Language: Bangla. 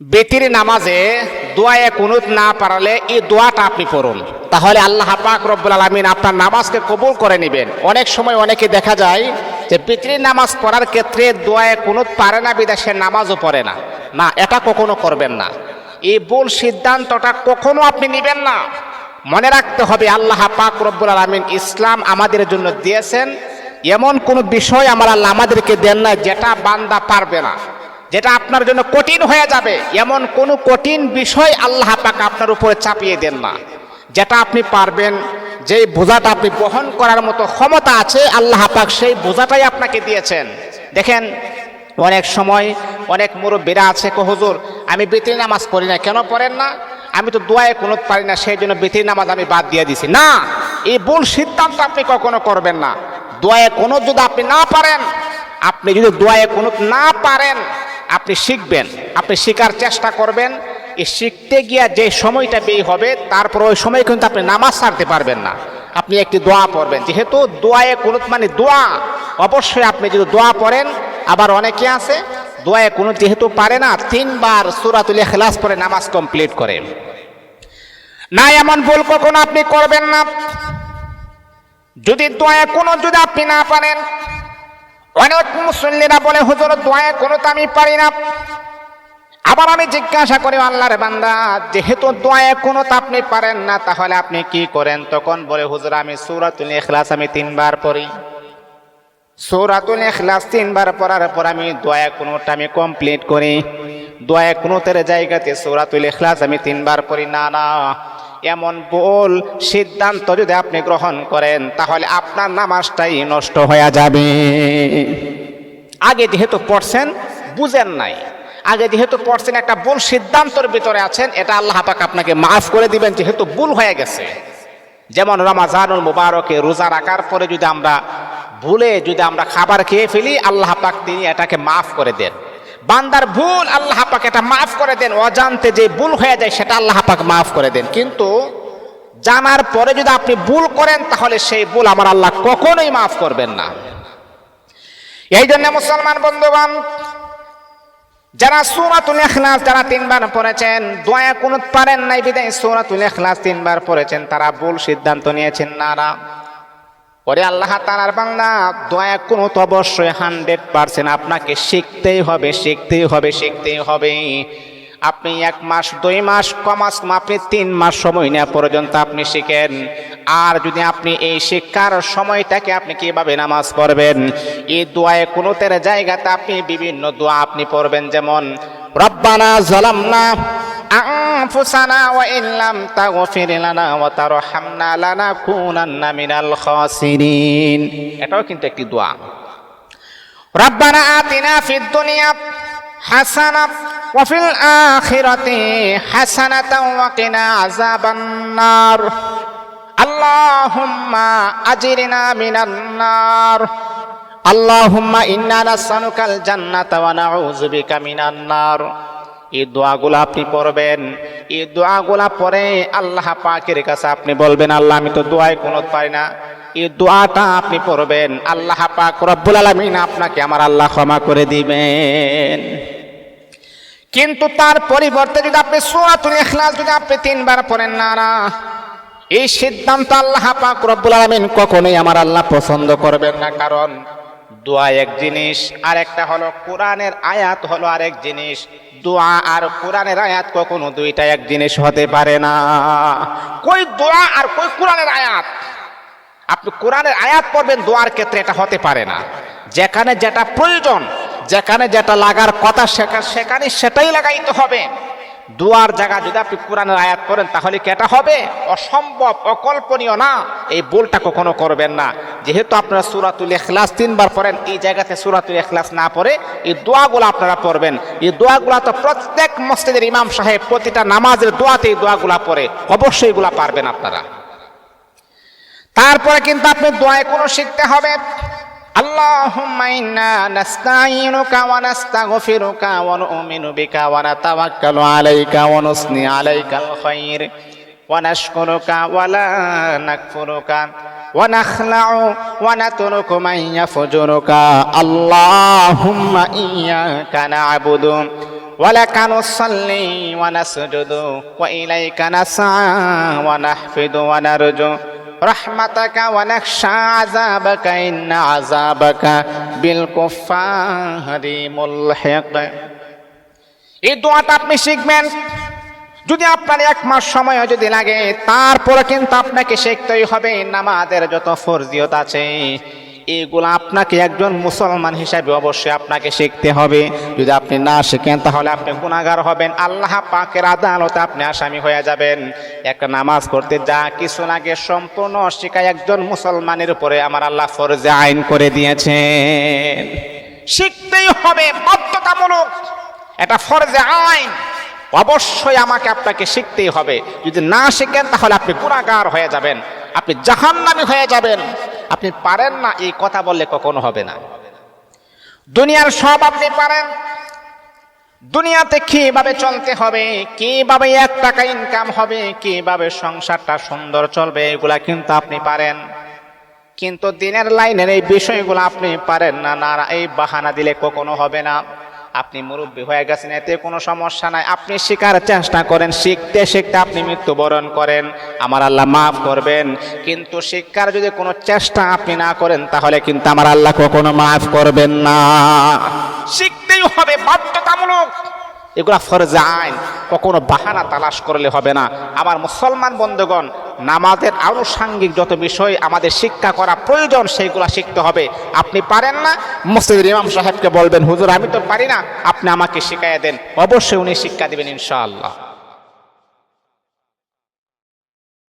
বেতির নামাজে দোয়ায়ে কুনুত না পারলে এই দোয়াটা আপনি পড়ুন। তাহলে আল্লাহ পাক রব্বুল আলমিন আপনার নামাজকে কবুল করে নেবেন। অনেক সময় অনেকে দেখা যায় যে বেতির নামাজ পড়ার ক্ষেত্রে দোয়ায়ে কুনুত পারে না, বিদেশে নামাজও পড়ে না। না, এটা কখনো করবেন না। এই ভুল সিদ্ধান্তটা কখনো আপনি নেবেন না। মনে রাখতে হবে, আল্লাহ পাক রব্বুল আলমিন ইসলাম আমাদের জন্য দিয়েছেন। এমন কোনো বিষয় আমার আল্লাহ আমাদেরকে দেন না যেটা বান্দা পারবে না। যেটা আপনার জন্য কঠিন হয়ে যাবে, এমন কোনো কঠিন বিষয় আল্লাহ পাক আপনার উপরে চাপিয়ে দেন না। যেটা আপনি পারবেন, যেই বোঝাটা আপনি বহন করার মতো ক্ষমতা আছে, আল্লাহ পাক সেই বোঝাটাই আপনাকে দিয়েছেন। দেখেন, অনেক সময় অনেক মুরব্বীরা আছে, কো হুজুর, আমি বিতির নামাজ পড়ি না, কেন পড়েন না? আমি তো দোয়ায় কোনো পারি না, সেই জন্য বিতির নামাজ আমি বাদ দিয়ে দিছি। না, এই ভুল সিদ্ধান্ত আপনি কখনো করবেন না। দোয়ায় কোনো যদি আপনি না পারেন, আপনি যদি দোয়ায় কোনো না পারেন আপনি শিখবেন, আপনি শেখার চেষ্টা করবেন। এই শিখতে গিয়া যে সময়টা ব্যয় হবে, তারপর ওই সময় কিন্তু আপনি নামাজ ছাড়তে পারবেন না। আপনি একটি দোয়া পড়বেন। যেহেতু দোয়ায়ে কোনো মানে দোয়া, অবশ্যই আপনি যদি দোয়া পড়েন, আবার অনেকে আছে, দোয়ায়ে কোনো যেহেতু পারে না, তিনবার সুরাতুল ইখলাস পরে নামাজ কমপ্লিট করে। না, এমন ভুল কখনো আপনি করবেন না। যদি দোয়ায়ে কোনো যদি আপনি না পারেন অনেক মুসল্লিরা বলে, হুজুর, দোয়ায় কোনো তো আমি পারি না। আবার আমি জিজ্ঞাসা করি, আল্লাহর বান্দা, যেহেতু দোয়ায় কোনো তো আপনি পারেন না, তাহলে আপনি কি করেন? তখন বলে, হুজুর, আমি সূরাতুল ইখলাস আমি তিনবার পড়ি। সূরাতুল ইখলাস তিনবার পড়ার পর আমি দোয়া কোনোটা আমি কমপ্লিট করি। দোয়া কোনোতের জায়গাতে সূরাতুল ইখলাস আমি তিনবার পড়ি। না না এমন ভুল সিদ্ধান্ত যদি আপনি গ্রহণ করেন, তাহলে আপনার নামাজটাই নষ্ট হয়ে যাবে। আগে যেহেতু পড়ছেন, বুঝেন নাই। আগে যেহেতু পড়ছেন, একটা ভুল সিদ্ধান্তর ভিতরে আছেন, এটা আল্লাহ পাক আপনাকে মাফ করে দিবেন, যেহেতু ভুল হয়ে গেছে। যেমন রমাজানুল মুবারকে রোজা রাখার পরে যদি আমরা ভুলে যদি আমরা খাবার খেয়ে ফেলি, আল্লাহ পাক তিনি এটাকে মাফ করে দেন। বান্দার ভুল আল্লাহ পাক এটা মাফ করে দেন, অজান্তে যে ভুল হয়ে যায় সেটা আল্লাহ পাক মাফ করে দেন। কিন্তু জানার পরে যদি আপনি ভুল করেন, তাহলে সেই ভুল আমার আল্লাহ কখনোই মাফ করবেন না। এই জন্য মুসলমান বন্ধুবান যারা সূরাতুল ইখলাস যারা তিনবার পড়েছেন, দয়া কুনুত পারেন নাই, বিদায় সূরাতুল ইখলাস তিনবার পড়েছেন, তারা ভুল সিদ্ধান্ত নিয়েছেন, নারা। পরে আল্লাহ তাআলার বান্দা দয়া তো অবশ্যই হান্ড্রেড পার্সেন্ট আপনাকে শিখতেই হবে শিখতেই হবে শিখতেই হবে। আপনি এক মাস, দুই মাস কমাস আপনি তিন মাস সময় নেওয়া পর্যন্ত আপনি শিখেন। আর যদি আপনি এই শিক্ষার সময়টাকে আপনি কীভাবে নামাজ পড়বেন, এই দোয়ায় কোনো তের জায়গাতে আপনি বিভিন্ন দোয়া আপনি পড়বেন, যেমন, রব্বানা জালামনা আনফুসানা ওয়া ইল্লাম তাগফির লানা ওয়া তারহামনা লানাকুনান্না মিনাল খাসিরিন এটাও কিন্তু একটি দোয়া রব্বানা আতিনা ফিদ দুনিয়া হাসানা وفي الآخرة حسنة وقنا عذاب النار اللهم أجرنا من النار اللهم إنا نسألك الجنة ونعوذ بك من النار এই দোয়াগুলো আপনি পড়বেন এই দোয়াগুলা পরে আল্লাহ পাকের কাছে আপনি বলবেন, আল্লাহ, আমি তো দোয়ায় কোনো পারি না। এই দোয়াটা আপনি পড়বেন। আল্লাহ পাক রব্বুল আলামিন আপনাকে আমার আল্লাহ ক্ষমা করে দিবেন। কিন্তু তার পরিবর্তে যদি আপনি সুরাতুল ইখলাস যদি আপনি তিনবার পড়েন, না না, এই সিদ্ধান্ত আল্লাহ পাক রব্বুল আলামিন কখনোই আমার আল্লাহ পছন্দ করবেন না। কারণ দোয়া এক জিনিস আর একটা হলো কোরআনের আয়াত হলো আরেক জিনিস। দোয়া আর কোরআনের আয়াত কখনো দুইটা এক জিনিস হতে পারে না। কই দোয়া আর কই কোরআনের আয়াত? আপনি কোরআনের আয়াত পড়বেন, দোয়ার ক্ষেত্রে এটা হতে পারে না। যেখানে যেটা প্রয়োজন, যেখানে যেটা লাগার কথা, সেখা- সেখানে সেটাই লাগাইতে হবে। দুয়ার জায়গা যদি আপনি কোরআনের আয়াত করেন তাহলে কি এটা হবে? অসম্ভব, অকল্পনীয় না। এই ভুলটা কখনো করবেন না। যেহেতু আপনারা সুরাতুল এখলাস তিনবার পড়েন এই জায়গাতে সুরাতুল এখলাস না পড়ে এই দোয়াগুলো আপনারা পড়বেন এই দোয়াগুলো তো প্রত্যেক মসজিদের ইমাম সাহেব প্রতিটা নামাজের দোয়াতে এই দোয়াগুলা পড়ে অবশ্যই এগুলা পারবেন আপনারা তারপরে কিন্তু আপনি দোয়ায় কোনো শিখতে হবে اللهم إنا نستعينك ونستغفرك ونؤمن بك ونتوكل عليك ونثني عليك الخير ونشكرك ولا نكفرك ونخلع ونترك من يفجرك اللهم إياك نعبد ولك نصلي ونسجد وإليك نسعى ونحفد ونرجو رحمتك ونخشى عذابك إن عذابك بالكفار ملحق এই দোয়াটা আপনি শিখবেন যদি আপনার এক মাস সময় যদি লাগে, তারপরে কিন্তু আপনাকে শিখতেই হবে নামাজের যত ফরজিয়ত আছে। এগুলো আপনাকে একজন মুসলমান হিসাবে অবশ্যই আপনাকে শিখতে হবে। যদি আপনি না শিখেন, তাহলে আপনি গুণাগার হবেন। আল্লাহ পাকের আদালতে আপনি আসামি হয়ে যাবেন। একটা নামাজ করতে যা কিছু লাগে সম্পূর্ণ শিখায় একজন মুসলমানের উপরে আমার আল্লাহ ফরজে আইন করে দিয়েছেন। শিখতেই হবে বাধ্যতামূলক। এটা ফরজে আইন। অবশ্যই আমাকে আপনাকে শিখতেই হবে। যদি না শিখেন, তাহলে আপনি গুণাগার হয়ে যাবেন। আপনি জাহান্নামি হয়ে যাবেন। আপনি পারেন না এই কথা বললে কখনো হবে না। দুনিয়ার সব আপনি পারেন। দুনিয়াতে কীভাবে চলতে হবে, কীভাবে এক টাকা ইনকাম হবে, কীভাবে সংসারটা সুন্দর চলবে, এগুলা কিন্তু আপনি পারেন। কিন্তু দিনের লাইনের এই বিষয়গুলো আপনি পারেন না না, এই বাহানা দিলে কখনো হবে না। আপনি মুরব্বী হয়ে গেছেন, এতে কোনো সমস্যা নাই। আপনি শেখার চেষ্টা করেন, শিখতে শিখতে আপনি মৃত্যুবরণ করেন। আমার আল্লাহ মাফ করবেন, কিন্তু শিক্ষার যদি কোনো চেষ্টা আপনি না করেন, তাহলে কিন্তু আমার আল্লাহ কখনো মাফ করবেন না। শিখতেই হবে, বাধ্যতামূলক এগুলা ফরজে আইন, কখনো বাহানা তালাশ করলে হবে না। আমার মুসলমান বন্ধুগণ, নামাজের আনুষাঙ্গিক যত বিষয়, আমাদের শিক্ষা করা প্রয়োজন, সেইগুলা শিখতে হবে। আপনি পারেন না? মসজিদের ইমাম সাহেবকে বলবেন, হুজুর, আমি তো পারি না। আপনি আমাকে শিখাইয়া দেন। অবশ্যই উনি শিক্ষা দেবেন, ইনশাআল্লাহ।